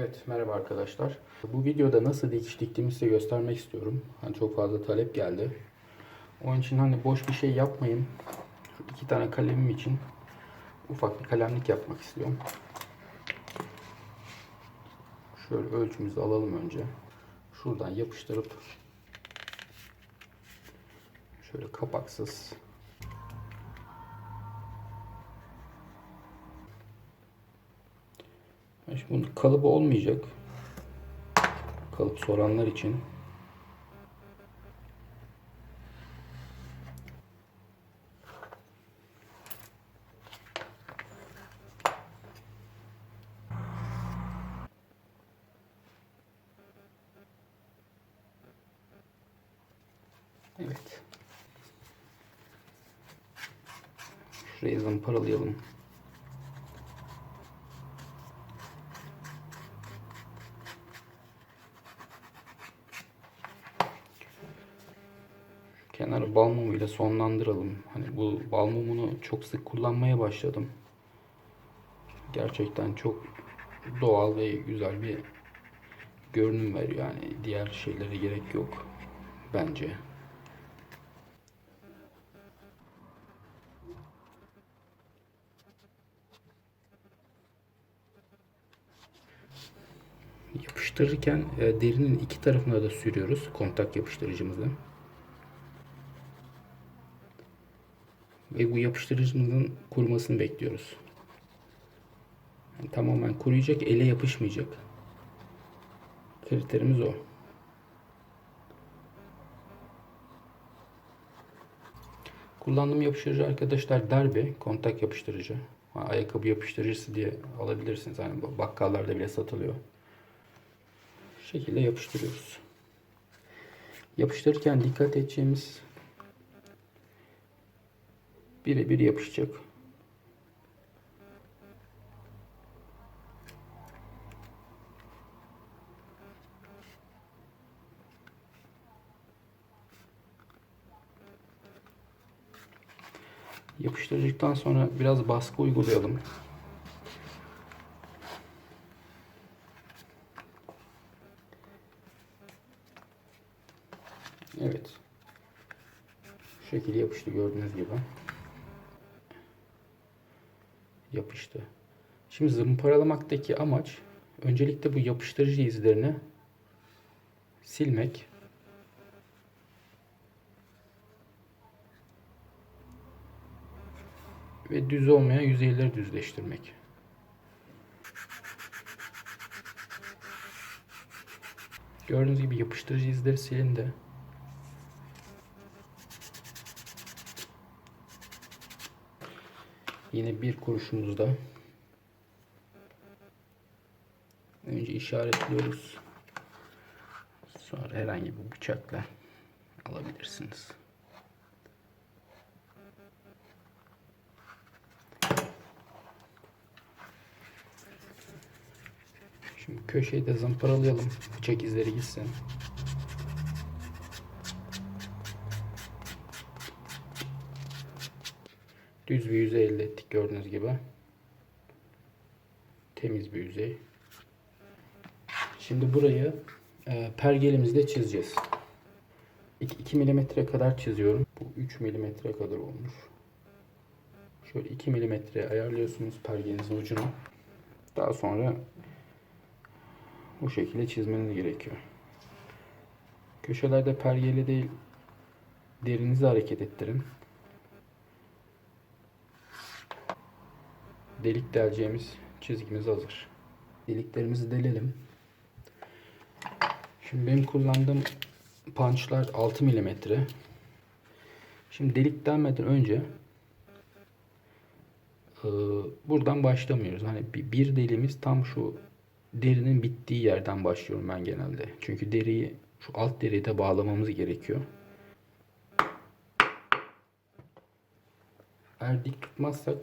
Evet merhaba arkadaşlar. Bu videoda nasıl dikiş diktiğimi size göstermek istiyorum. Hani çok fazla talep geldi. Onun için hani boş bir şey yapmayın. Şu iki tane kalemim için ufak bir kalemlik yapmak istiyorum. Şöyle ölçümüzü alalım önce. Şuradan yapıştırıp şöyle kapaksız Şimdi bunun kalıbı olmayacak. Kalıp soranlar için. Evet. Şurayı zımparalayalım. Bal mumuyla sonlandıralım. Hani bu bal mumunu çok sık kullanmaya başladım. Gerçekten çok doğal ve güzel bir görünüm veriyor. Yani diğer şeylere gerek yok bence. Yapıştırırken e, derinin iki tarafına da sürüyoruz kontak yapıştırıcımızı. Ve bu yapıştırıcımızın kurumasını bekliyoruz. Yani tamamen kuruyacak, ele yapışmayacak. Kriterimiz o. Kullandığım yapıştırıcı arkadaşlar Derby kontak yapıştırıcı. Ayakkabı yapıştırıcısı diye alabilirsiniz. Hani bakkallarda bile satılıyor. Şu şekilde yapıştırıyoruz. Yapıştırırken dikkat edeceğimiz birebir yapışacak. Yapıştırdıktan sonra biraz baskı uygulayalım. Evet. Şu şekilde yapıştı gördüğünüz gibi yapıştı. Şimdi zımparalamaktaki amaç öncelikle bu yapıştırıcı izlerini silmek. Ve düz olmayan yüzeyleri düzleştirmek. Gördüğünüz gibi yapıştırıcı izleri silindi. Yine bir kuruşumuzda önce işaretliyoruz. Sonra herhangi bir bıçakla alabilirsiniz. Şimdi köşeyi de zımparalayalım. Bıçak izleri gitsin. Düz bir yüzey elde ettik gördüğünüz gibi. Temiz bir yüzey. Şimdi burayı e, pergelimizle çizeceğiz. 2, 2 milimetre kadar çiziyorum. Bu 3 milimetre kadar olmuş. Şöyle 2 milimetre ayarlıyorsunuz pergenizin ucunu. Daha sonra bu şekilde çizmeniz gerekiyor. Köşelerde pergeli değil derinizi hareket ettirin. Delik deleceğimiz çizgimiz hazır. Deliklerimizi delelim. Şimdi benim kullandığım punchlar 6 mm. Şimdi delik delmeden önce e, buradan başlamıyoruz. Hani bir deliğimiz tam şu derinin bittiği yerden başlıyorum ben genelde. Çünkü deriyi şu alt deriyi de bağlamamız gerekiyor. Eğer dik tutmazsak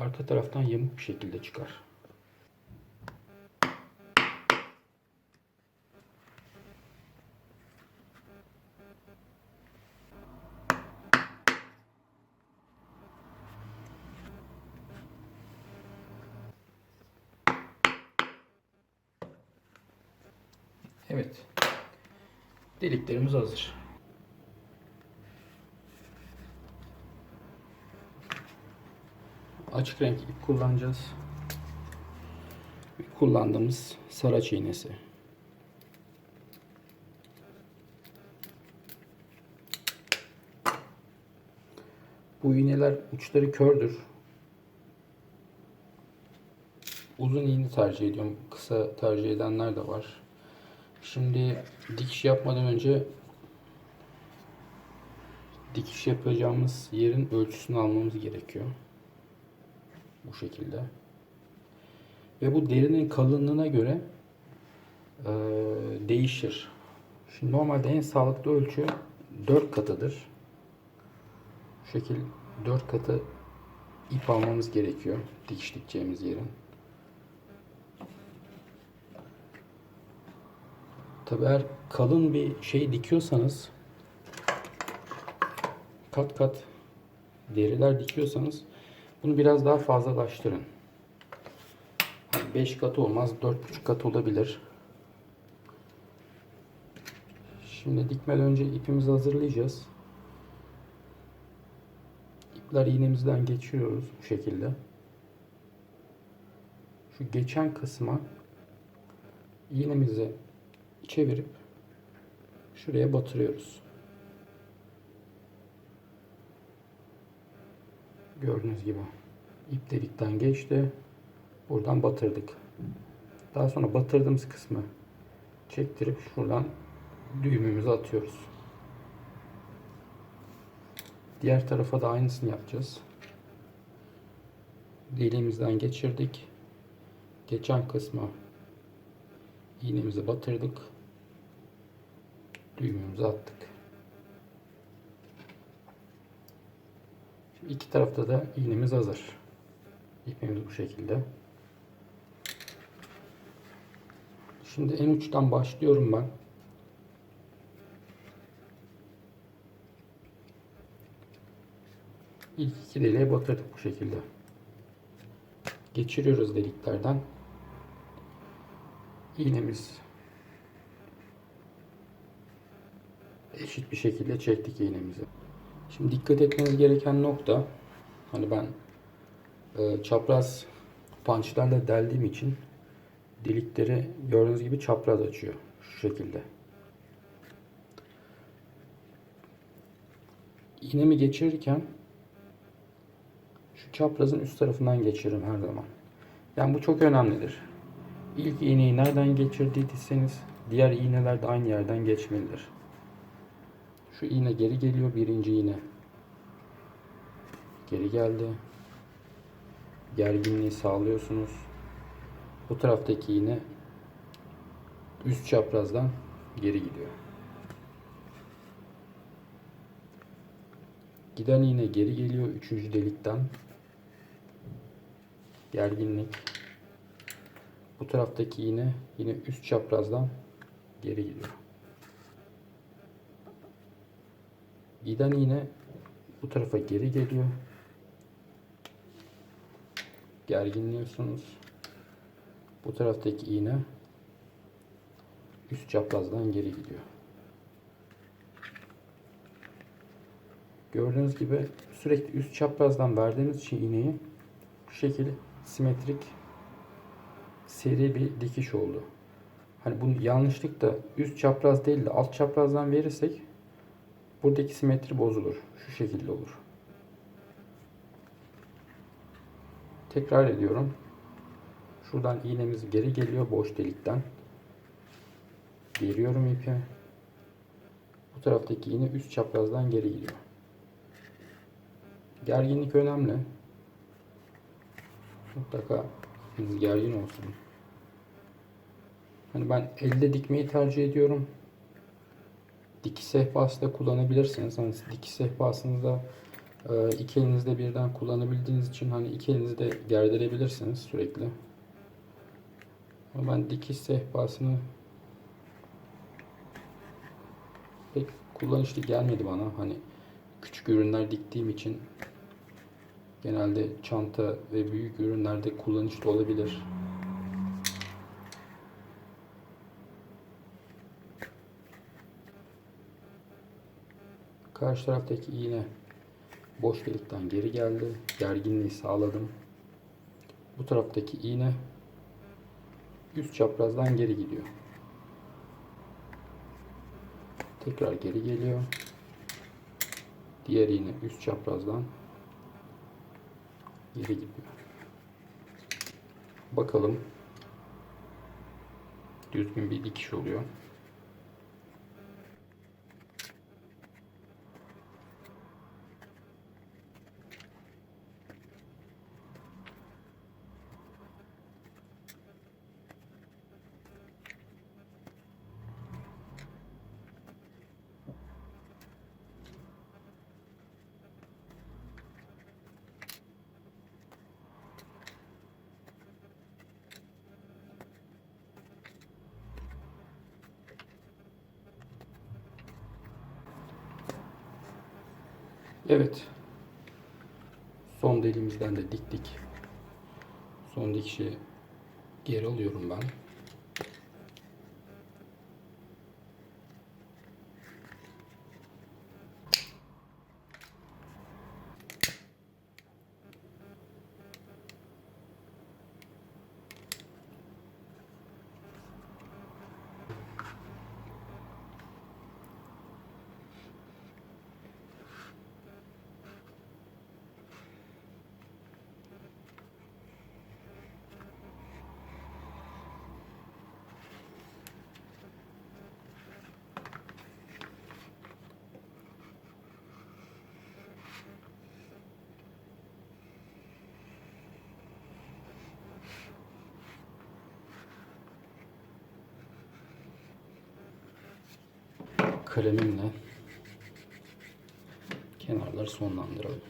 arka taraftan yamuk bir şekilde çıkar. Evet. Deliklerimiz hazır. Açık renk ip kullanacağız. Kullandığımız saraç iğnesi. Bu iğneler uçları kördür. Uzun iğne tercih ediyorum. Kısa tercih edenler de var. Şimdi dikiş yapmadan önce dikiş yapacağımız yerin ölçüsünü almamız gerekiyor. Bu şekilde. Ve bu derinin kalınlığına göre eee, değişir. Şimdi normalde en sağlıklı ölçü 4 katıdır. Bu şekil 4 katı ip almamız gerekiyor dikiş dikeceğimiz yerin. Tabi eğer kalın bir şey dikiyorsanız kat kat deriler dikiyorsanız bunu biraz daha fazlalaştırın. 5 kat olmaz, 4,5 kat olabilir. Şimdi dikmeden önce ipimizi hazırlayacağız. İpler iğnemizden geçiriyoruz bu şekilde. Şu geçen kısma iğnemizi çevirip şuraya batırıyoruz. Gördüğünüz gibi ip delikten geçti. Buradan batırdık. Daha sonra batırdığımız kısmı çektirip şuradan düğümümüzü atıyoruz. Diğer tarafa da aynısını yapacağız. Deliğimizden geçirdik. Geçen kısma iğnemizi batırdık. Düğümümüzü attık. Şimdi iki tarafta da iğnemiz hazır. İpimiz bu şekilde. Şimdi en uçtan başlıyorum ben. İlk iki deliğe batırdık bu şekilde. Geçiriyoruz deliklerden. İğnemiz eşit bir şekilde çektik iğnemizi. Şimdi dikkat etmeniz gereken nokta hani ben e, çapraz punchlarla deldiğim için delikleri gördüğünüz gibi çapraz açıyor. Şu şekilde. İğnemi geçirirken şu çaprazın üst tarafından geçiririm her zaman. Yani bu çok önemlidir. İlk iğneyi nereden geçirdiyseniz diğer iğneler de aynı yerden geçmelidir. Şu iğne geri geliyor birinci iğne. Geri geldi. Gerginliği sağlıyorsunuz. Bu taraftaki iğne üst çaprazdan geri gidiyor. Giden iğne geri geliyor üçüncü delikten. Gerginlik. Bu taraftaki iğne yine üst çaprazdan geri gidiyor. Giden iğne bu tarafa geri geliyor. Gerginliyorsunuz. Bu taraftaki iğne üst çaprazdan geri gidiyor. Gördüğünüz gibi sürekli üst çaprazdan verdiğiniz için iğneyi bu şekilde simetrik seri bir dikiş oldu. Hani bunu yanlışlıkla üst çapraz değil de alt çaprazdan verirsek buradaki simetri bozulur. Şu şekilde olur. Tekrar ediyorum. Şuradan iğnemiz geri geliyor boş delikten. Geriyorum ipi. Bu taraftaki iğne üst çaprazdan geri gidiyor. Gerginlik önemli. Mutlaka gergin olsun. Hani ben elde dikmeyi tercih ediyorum. Dikiş sehpası da kullanabilirsiniz. Hani dikiş sehpasını da e, iki elinizde birden kullanabildiğiniz için hani iki elinizde gerdirebilirsiniz sürekli. Ama ben dikiş sehpasını pek kullanışlı gelmedi bana. Hani küçük ürünler diktiğim için genelde çanta ve büyük ürünlerde kullanışlı olabilir. Karşı taraftaki iğne boş delikten geri geldi. Gerginliği sağladım. Bu taraftaki iğne üst çaprazdan geri gidiyor. Tekrar geri geliyor. Diğer iğne üst çaprazdan geri gidiyor. Bakalım düzgün bir dikiş oluyor. Evet. Son delimizden de diktik. Son dikişi geri alıyorum ben. Kalemimle kenarları sonlandıralım.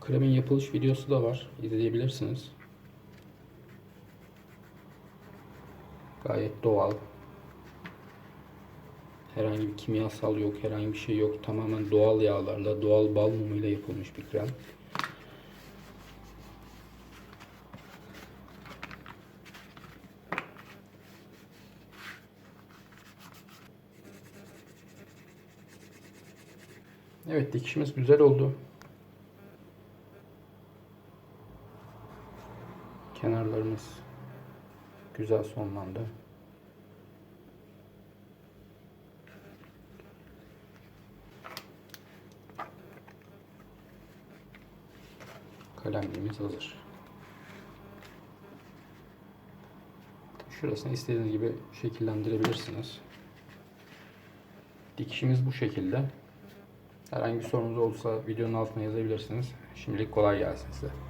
Kremin yapılış videosu da var. İzleyebilirsiniz. Gayet doğal. Herhangi bir kimyasal yok, herhangi bir şey yok. Tamamen doğal yağlarla, doğal bal mumuyla yapılmış bir krem. Evet dikişimiz güzel oldu. Kenarlarımız güzel sonlandı. Kalemliğimiz hazır. Şurasını istediğiniz gibi şekillendirebilirsiniz. Dikişimiz bu şekilde. Herhangi bir sorunuz olursa videonun altına yazabilirsiniz. Şimdilik kolay gelsin size.